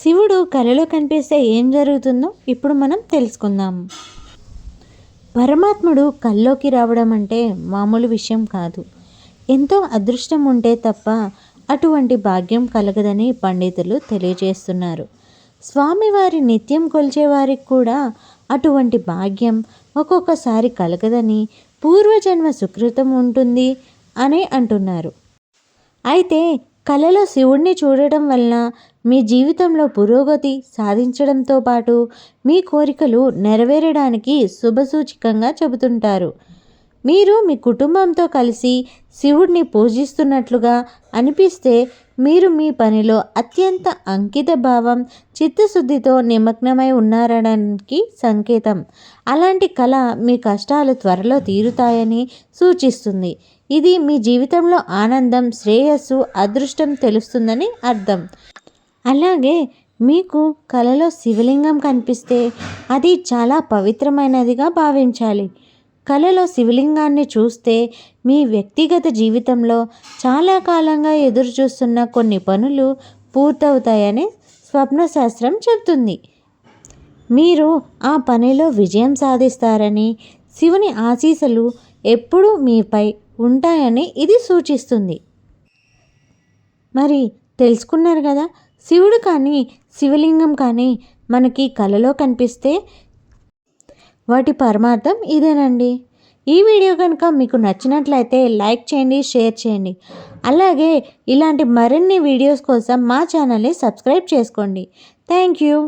శివుడు కలలో కనిపిస్తే ఏం జరుగుతుందో ఇప్పుడు మనం తెలుసుకుందాం. పరమాత్ముడు కల్లోకి రావడం అంటే మామూలు విషయం కాదు. ఎంతో అదృష్టం ఉంటే తప్ప అటువంటి భాగ్యం కలగదని పండితులు తెలియజేస్తున్నారు. స్వామివారి నిత్యం కొలిచేవారికి కూడా అటువంటి భాగ్యం ఒక్కొక్కసారి కలగదని పూర్వజన్మ సుకృతం ఉంటుంది అని అంటున్నారు. అయితే కళలో శివుణ్ణి చూడటం వలన మీ జీవితంలో పురోగతి సాధించడంతో పాటు మీ కోరికలు నెరవేరడానికి శుభసూచికంగా చెబుతుంటారు. మీరు మీ కుటుంబంతో కలిసి శివుడిని పూజిస్తున్నట్లుగా అనిపిస్తే మీరు మీ పనిలో అత్యంత అంకిత భావం చిత్తశుద్ధితో నిమగ్నమై ఉన్నారనడానికి సంకేతం. అలాంటి కళ మీ కష్టాలు త్వరలో తీరుతాయని సూచిస్తుంది. ఇది మీ జీవితంలో ఆనందం శ్రేయస్సు అదృష్టం తెలుస్తుందని అర్థం. అలాగే మీకు కలలో శివలింగం కనిపిస్తే అది చాలా పవిత్రమైనదిగా భావించాలి. కళలో శివలింగాన్ని చూస్తే మీ వ్యక్తిగత జీవితంలో చాలా కాలంగా ఎదురు చూస్తున్న కొన్ని పనులు పూర్తవుతాయని స్వప్నశాస్త్రం చెబుతుంది. మీరు ఆ పనిలో విజయం సాధిస్తారని శివుని ఆశీస్సులు ఎప్పుడూ మీపై ఉంటాయని ఇది సూచిస్తుంది. మరి తెలుసుకున్నారు కదా శివుడు కానీ శివలింగం కానీ మనకి కలలో కనిపిస్తే వాటి పరమార్థం ఇదేనండి. ఈ వీడియో కనుక మీకు నచ్చినట్లయితే లైక్ చేయండి షేర్ చేయండి. అలాగే ఇలాంటి మరిన్ని వీడియోస్ కోసం మా ఛానల్ని సబ్స్క్రైబ్ చేసుకోండి. Thank you.